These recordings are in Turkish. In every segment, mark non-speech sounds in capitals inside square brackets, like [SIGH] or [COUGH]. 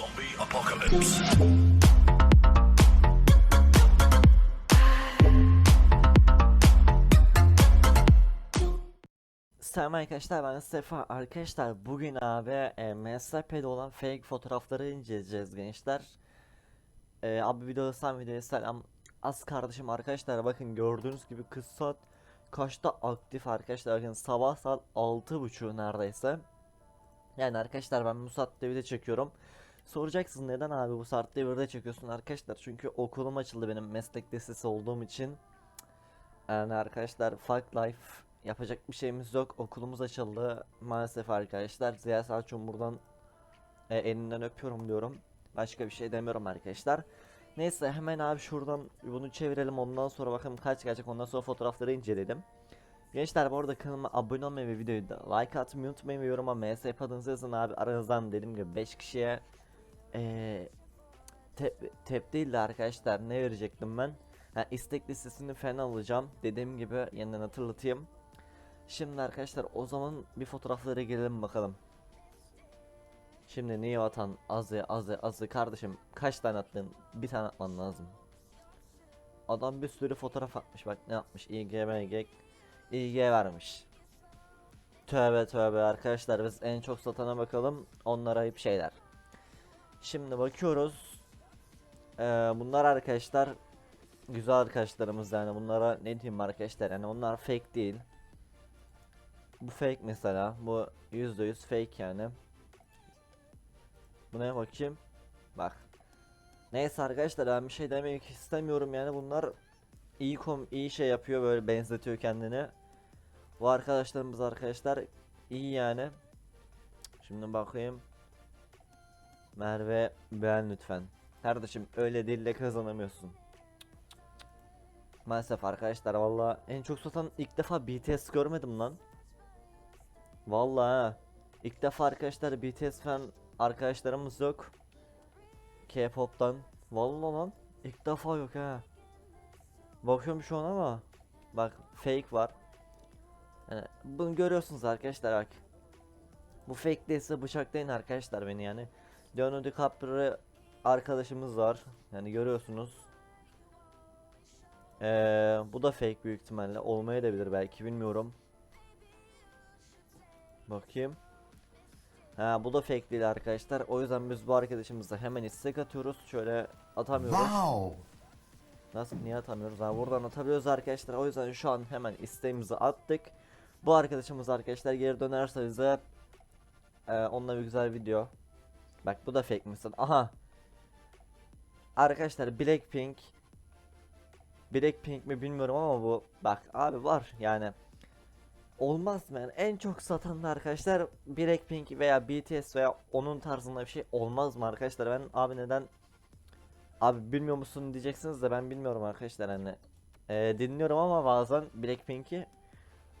Zombie apocalypse. Selam arkadaşlar ben Sefa. Arkadaşlar bugün abi e, MSP'de olan fake fotoğrafları inceleyeceğiz gençler. E, Abi videoda sen videoya selam. Az kardeşim arkadaşlar bakın gördüğünüz gibi kız saat kaçta aktif arkadaşlar? Bakın sabah saat 6.30 neredeyse. Yani arkadaşlar ben bu saatte video çekiyorum Soracaksınız neden abi bu saatte video çekiyorsun arkadaşlar çünkü okulum açıldı benim meslek lisesi olduğum için Yani arkadaşlar Fuck Life yapacak bir şeyimiz yok. Okulumuz açıldı maalesef arkadaşlar. Ziya Selçuk'un buradan e, elinden öpüyorum diyorum. Başka bir şey demiyorum arkadaşlar. Neyse hemen abi şuradan bunu çevirelim ondan sonra bakalım kaç gelecek ondan sonra fotoğrafları inceleyelim. Gençler bu arada kanalıma abone olmayı ve videoyu da like atmayı unutmayın ve yoruma MS adınızı yazın abi aranızdan dediğim gibi 5 kişiye eee tep, tep değil de arkadaşlar ne verecektim ben? Ha, istek listesini falan alacağım. Dediğim gibi yeniden hatırlatayım. Şimdi arkadaşlar o zaman bir fotoğraflara gelelim bakalım. Şimdi niye vatan azı azı azı kardeşim kaç tane attın? Bir tane atman lazım. Adam bir sürü fotoğraf atmış bak ne yapmış İG MG İG vermiş. Tövbe tövbe arkadaşlar biz en çok satana bakalım onlara ayıp şeyler. Şimdi bakıyoruz. Ee, bunlar arkadaşlar güzel arkadaşlarımız yani bunlara ne diyeyim arkadaşlar yani onlar fake değil. Bu fake mesela. Bu %100 fake yani. Buna bakayım. Bak. Neyse arkadaşlar ben bir şey demek istemiyorum yani bunlar iyi kom iyi şey yapıyor böyle benzetiyor kendini. Bu arkadaşlarımız arkadaşlar iyi yani. Şimdi bakayım. Merve beğen lütfen. Kardeşim öyle dille kazanamıyorsun. Maalesef arkadaşlar valla en çok satan ilk defa BTS görmedim lan. Vallahi ha. İlk defa arkadaşlar BTS fan arkadaşlarımız yok. K-pop'tan. Vallahi lan. İlk defa yok ha. Bakıyorum şu an ama. Bak fake var. Yani bunu görüyorsunuz arkadaşlar bak. Bu fake değilse bıçaklayın arkadaşlar beni yani. Leonardo DiCaprio arkadaşımız var. Yani görüyorsunuz. Ee, bu da fake büyük ihtimalle. Olmayabilir belki bilmiyorum. Bakayım. Ha bu da fake değil arkadaşlar. O yüzden biz bu arkadaşımıza hemen istek atıyoruz. Şöyle atamıyoruz. Wow. Nasıl niye atamıyoruz? Ha buradan atabiliyoruz arkadaşlar. O yüzden şu an hemen isteğimizi attık. Bu arkadaşımız arkadaşlar geri dönerse bize e, onunla bir güzel video. Bak bu da fake misin? Aha. Arkadaşlar Blackpink. Blackpink mi bilmiyorum ama bu bak abi var yani. Olmaz mı? Yani en çok satan da arkadaşlar Blackpink veya BTS veya onun tarzında bir şey olmaz mı arkadaşlar? Ben abi neden? Abi bilmiyor musun diyeceksiniz de ben bilmiyorum arkadaşlar hani. Ee, dinliyorum ama bazen Blackpink'i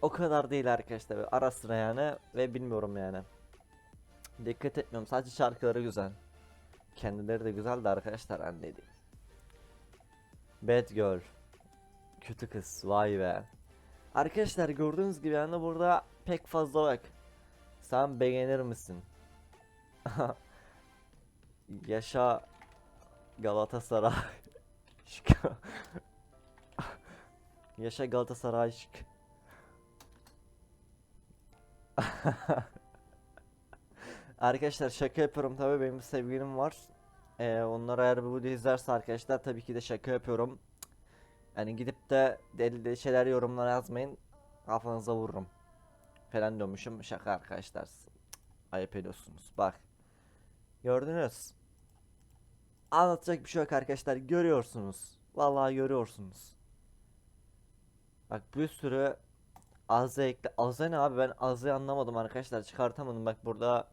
o kadar değil arkadaşlar. Ara sıra yani ve bilmiyorum yani dikkat etmiyorum sadece şarkıları güzel kendileri de güzel de arkadaşlar ne diyeyim Bad Girl Kötü kız vay be Arkadaşlar gördüğünüz gibi yani burada pek fazla bak. Sen beğenir misin? [LAUGHS] Yaşa Galatasaray. [LAUGHS] Yaşa Galatasaray. [LAUGHS] Arkadaşlar şaka yapıyorum tabi benim bir sevgilim var. Ee, onlar eğer bu videoyu izlerse arkadaşlar tabii ki de şaka yapıyorum. Yani gidip de deli deli şeyler yorumlara yazmayın. Kafanıza vururum. Falan diyormuşum. Şaka arkadaşlar. Ayıp ediyorsunuz. Bak. Gördünüz. Anlatacak bir şey yok arkadaşlar. Görüyorsunuz. Vallahi görüyorsunuz. Bak bir sürü Azze ekle. Azze ne abi? Ben Azze'yi anlamadım arkadaşlar. Çıkartamadım. Bak burada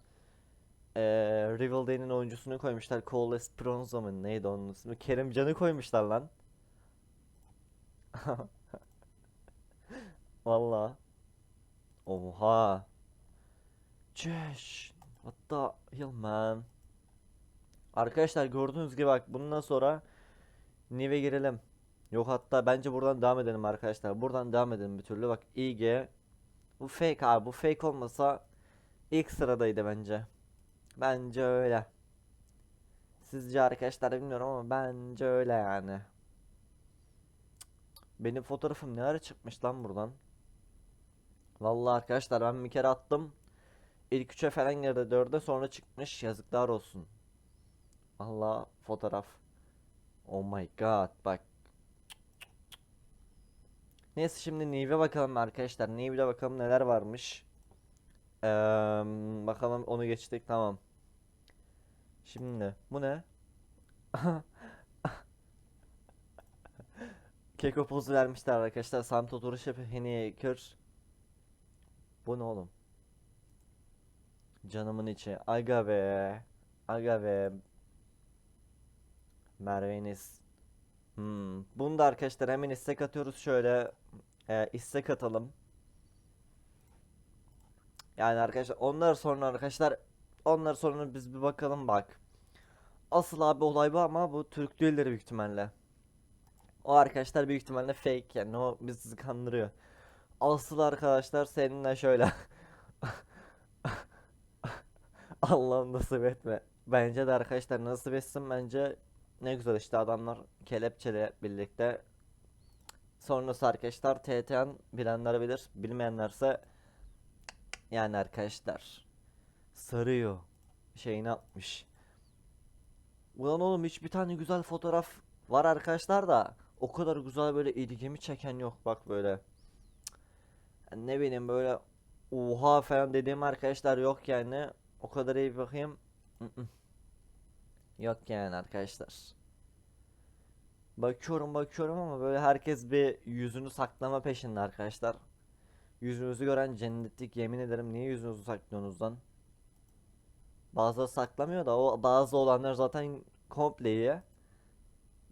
eee Riverdale'in oyuncusunu koymuşlar. Cole Esperanza mı? Neydi onun ismi? Kerimcan'ı koymuşlar lan. [LAUGHS] Valla. Oha. Ceş. What the hell man. Arkadaşlar gördüğünüz gibi bak bundan sonra Nive girelim. Yok hatta bence buradan devam edelim arkadaşlar. Buradan devam edelim bir türlü. Bak IG. Bu fake abi. Bu fake olmasa ilk sıradaydı bence. Bence öyle. Sizce arkadaşlar bilmiyorum ama bence öyle yani. Benim fotoğrafım ne ara çıkmış lan buradan? Vallahi arkadaşlar ben bir kere attım. İlk üçe falan girdi dörde sonra çıkmış yazıklar olsun. Allah fotoğraf. Oh my god bak. Neyse şimdi Nive'e bakalım arkadaşlar. Nive'de bakalım neler varmış. Eee, bakalım onu geçtik tamam. Şimdi bu ne? [LAUGHS] Keko pozu vermişler arkadaşlar. Santo duruş yapıyor. Henny kör. Bu ne oğlum? Canımın içi. Aga be. Aga be. Merve'niz. Hmm. Bunu da arkadaşlar hemen istek atıyoruz. Şöyle e, istek atalım. Yani arkadaşlar onlar sonra arkadaşlar onlar sonra biz bir bakalım bak. Asıl abi olay bu ama bu Türk değilleri büyük ihtimalle. O arkadaşlar büyük ihtimalle fake yani o bizi kandırıyor. Asıl arkadaşlar seninle şöyle. [LAUGHS] Allah'ım nasip etme. Bence de arkadaşlar nasip etsin bence ne güzel işte adamlar kelepçele birlikte. Sonrası arkadaşlar TTN bilenler bilir. Bilmeyenlerse yani arkadaşlar sarıyor şeyini atmış. Ulan oğlum hiç bir tane güzel fotoğraf var arkadaşlar da o kadar güzel böyle ilgimi çeken yok bak böyle. Yani ne bileyim böyle oha falan dediğim arkadaşlar yok yani. O kadar iyi bakayım. Yok yani arkadaşlar. Bakıyorum bakıyorum ama böyle herkes bir yüzünü saklama peşinde arkadaşlar. Yüzünüzü gören cennetlik yemin ederim niye yüzünüzü saklıyorsunuz lan? Bazıları saklamıyor da o bazı olanlar zaten komple iyi.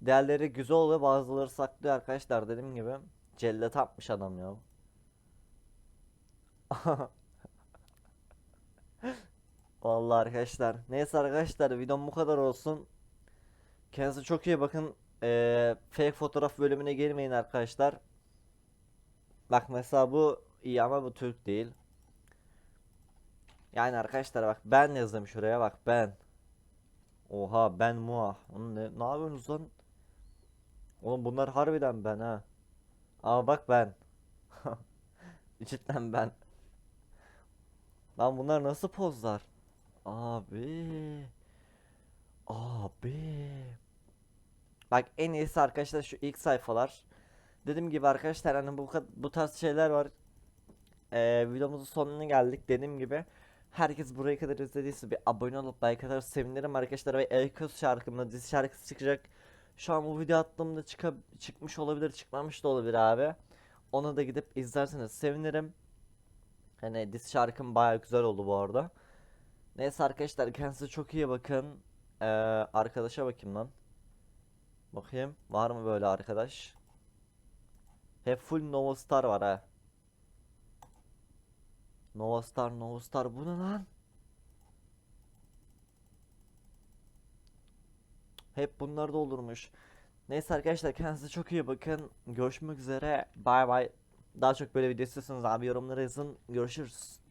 Diğerleri güzel oluyor bazıları saklıyor arkadaşlar dediğim gibi. Cellat atmış adam ya. [LAUGHS] Vallahi arkadaşlar. Neyse arkadaşlar videom bu kadar olsun. Kendinize çok iyi bakın. Ee, fake fotoğraf bölümüne girmeyin arkadaşlar. Bak mesela bu iyi ama bu Türk değil. Yani arkadaşlar bak ben yazdım şuraya bak ben. Oha ben muah. Oğlum ne, ne yapıyorsunuz lan? Oğlum bunlar harbiden ben ha. Ama bak ben. [LAUGHS] Cidden ben. Lan bunlar nasıl pozlar? Abi. Abi. Bak en iyisi arkadaşlar şu ilk sayfalar. Dediğim gibi arkadaşlar hani bu bu tarz şeyler var. Ee, videomuzun sonuna geldik dediğim gibi. Herkes buraya kadar izlediyse bir abone olup like atarsa sevinirim arkadaşlar ve Elköz şarkımda dizi şarkısı çıkacak. Şu an bu video attığımda çıka çıkmış olabilir, çıkmamış da olabilir abi. Ona da gidip izlerseniz sevinirim. Hani dizi şarkım baya güzel oldu bu arada. Neyse arkadaşlar kendinize çok iyi bakın. Ee, arkadaşa bakayım lan. Bakayım var mı böyle arkadaş? Hep full Nova Star var ha. Nova Star, Nova Star bu ne lan? Hep bunlar da olurmuş. Neyse arkadaşlar kendinize çok iyi bakın. Görüşmek üzere. Bay bay. Daha çok böyle video istiyorsanız abi yorumlara yazın. Görüşürüz.